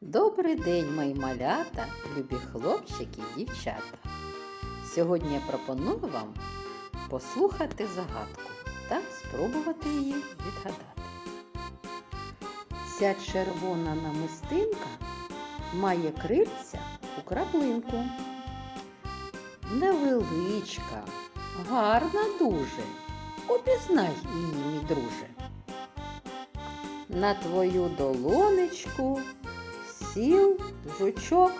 Добрий день, мої малята, любі хлопчики і дівчата. Сьогодні я пропоную вам послухати загадку та спробувати її відгадати. Ця червона намистинка має крильця у краплинку. Невеличка, гарна дуже. Обізнай її, мій друже. На твою долонечку сів жучок.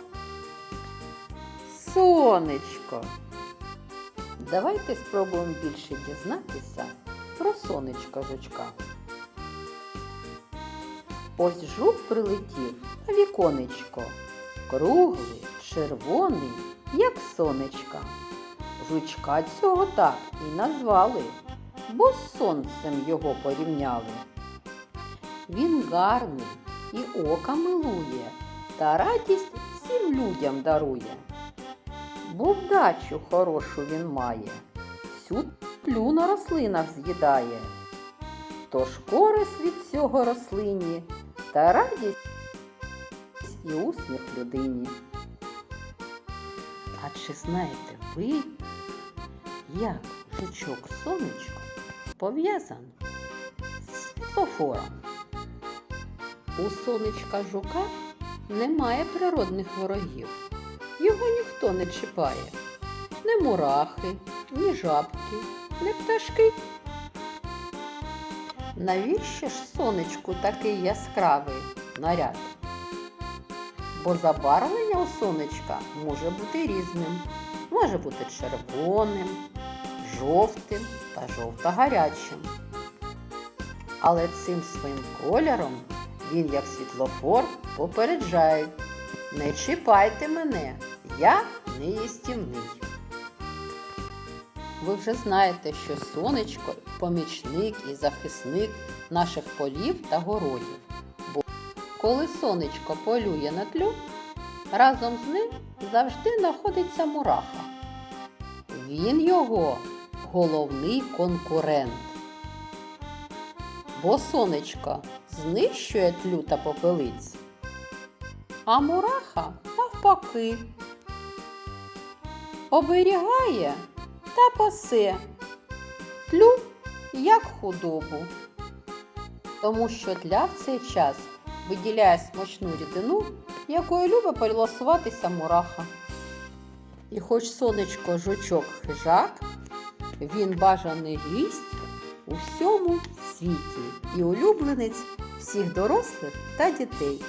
Сонечко. Давайте спробуємо більше дізнатися про сонечко жучка. Ось жук прилетів на віконечко. Круглий, червоний, як сонечка. Жучка цього так і назвали, бо з сонцем його порівняли. Він гарний і ока милує, та радість всім людям дарує. Бо вдачу хорошу він має, всю тлю на рослинах з'їдає. Тож користь від цього рослині та радість і усміх людині. А чи знаєте ви, як жучок сонечко пов'язаний з світлофором? У сонечка жука немає природних ворогів. Його ніхто не чіпає. Не мурахи, ні жабки, ні пташки. Навіщо ж сонечку такий яскравий наряд? Бо забарвлення у сонечка може бути різним. Може бути червоним, жовтим та жовто-гарячим. Але цим своїм кольором він, як світлофор, попереджає. Не чіпайте мене, я не їстівний. Ви вже знаєте, що сонечко помічник і захисник наших полів та городів. Бо коли сонечко полює на тлю, разом з ним завжди знаходиться мураха. Він його головний конкурент. Бо сонечко знищує тлю та попелиць, а мураха навпаки. Оберігає та пасе тлю як худобу. Тому що тля в цей час виділяє смачну рідину, якою любить полосуватися мураха. І хоч сонечко жучок хижак, він бажаний гість у всьому світі і улюбленець всіх дорослих та дітей.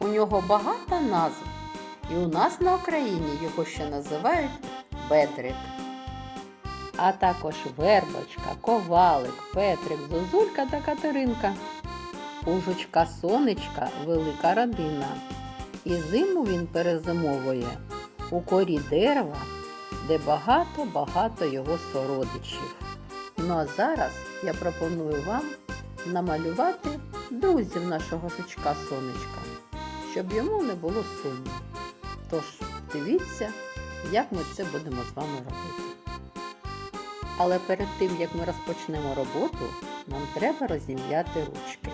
У нього багато назв, і у нас на Україні його ще називають Бедрик. А також вербочка, ковалик, Петрик, Зозулька та Катеринка. У жучка сонечка велика родина. І зиму він перезимовує у корі дерева, де багато-багато його сородичів. Ну а зараз я пропоную вам намалювати друзів нашого жучка сонечка, щоб йому не було сумно. Тож дивіться, як ми це будемо з вами робити. Але перед тим, як ми розпочнемо роботу, нам треба розім'яти ручки.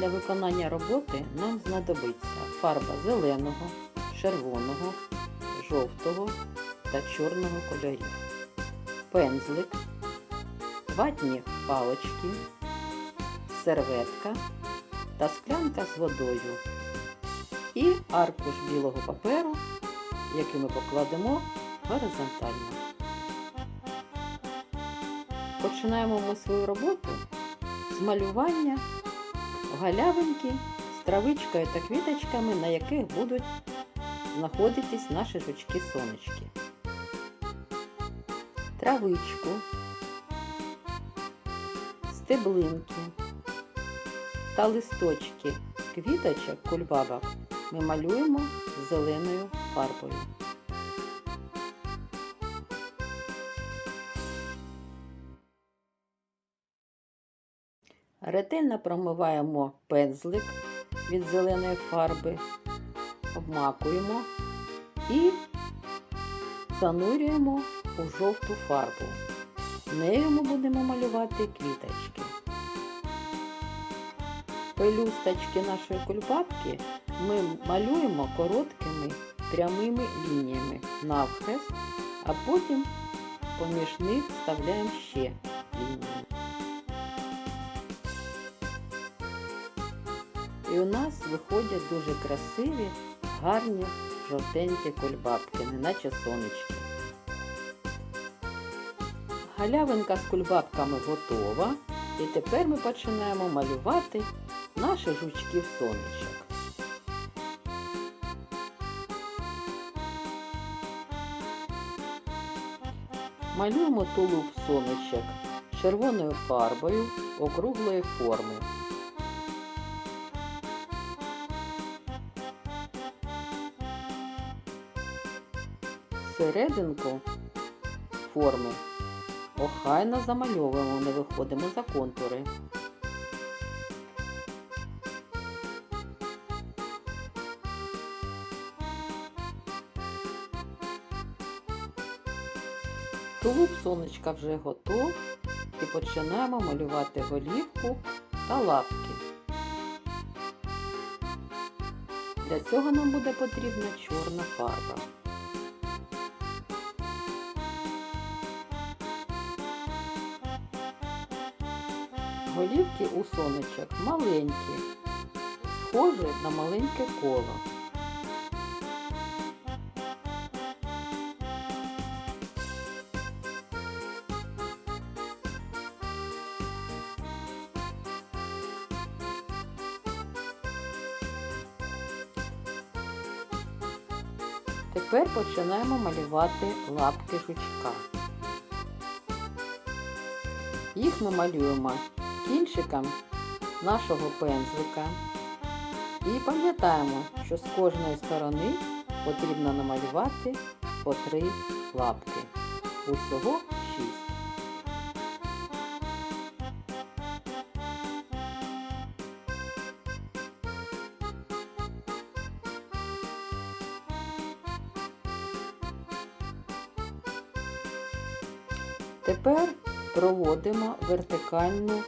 Для виконання роботи нам знадобиться фарба зеленого, червоного, жовтого та чорного кольорів, пензлик, ватні палочки, серветка та склянка з водою. І аркуш білого паперу, який ми покладемо горизонтально. Починаємо ми свою роботу з малювання галявинки з травичкою та квіточками, на яких будуть знаходитись наші жучки-сонечки. Травичку, стеблинки та листочки квіточок кульбабок ми малюємо зеленою фарбою. Ретельно промиваємо пензлик від зеленої фарби, обмакуємо і занурюємо у жовту фарбу. Нею ми будемо малювати квіточки. Пелюсточки нашої кульбабки ми малюємо короткими прямими лініями навхрест, а потім поміж них вставляємо ще лінії. І у нас виходять дуже красиві, гарні жовтенькі кульбабки, неначе сонечки. Галявинка з кульбабками готова. І тепер ми починаємо малювати наших жучків сонечок. Малюємо тулуб сонечок червоною фарбою округлої форми. Серединку форми охайно замальовуємо, не виходимо за контури. Тулуб сонечка вже готов і починаємо малювати голівку та лапки. Для цього нам буде потрібна чорна фарба. Голівки у сонечок маленькі, схожі на маленьке коло. Тепер починаємо малювати лапки жучка. Їх ми малюємо кінчиком нашого пензлика. І пам'ятаємо, що з кожної сторони потрібно намалювати по три лапки. Усього шість. Тепер проводимо вертикальну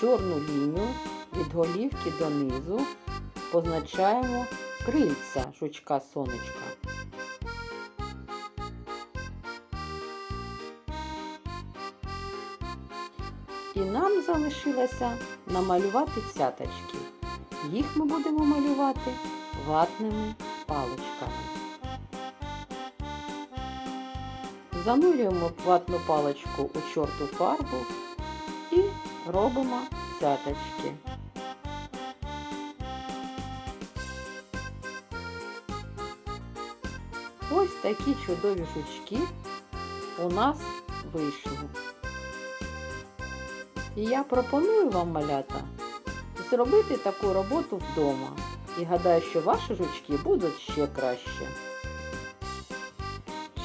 чорну лінію від голівки донизу, позначаємо крильця жучка сонечка. І нам залишилося намалювати цяточки. Їх ми будемо малювати ватними паличками. Занурюємо ватну паличку у чорту фарбу робимо цяточки. Ось такі чудові жучки у нас вийшли. І я пропоную вам, малята, зробити таку роботу вдома. І гадаю, що ваші жучки будуть ще краще.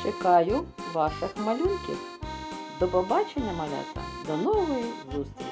Чекаю ваших малюнків. До побачення, малята, до нової зустрічі!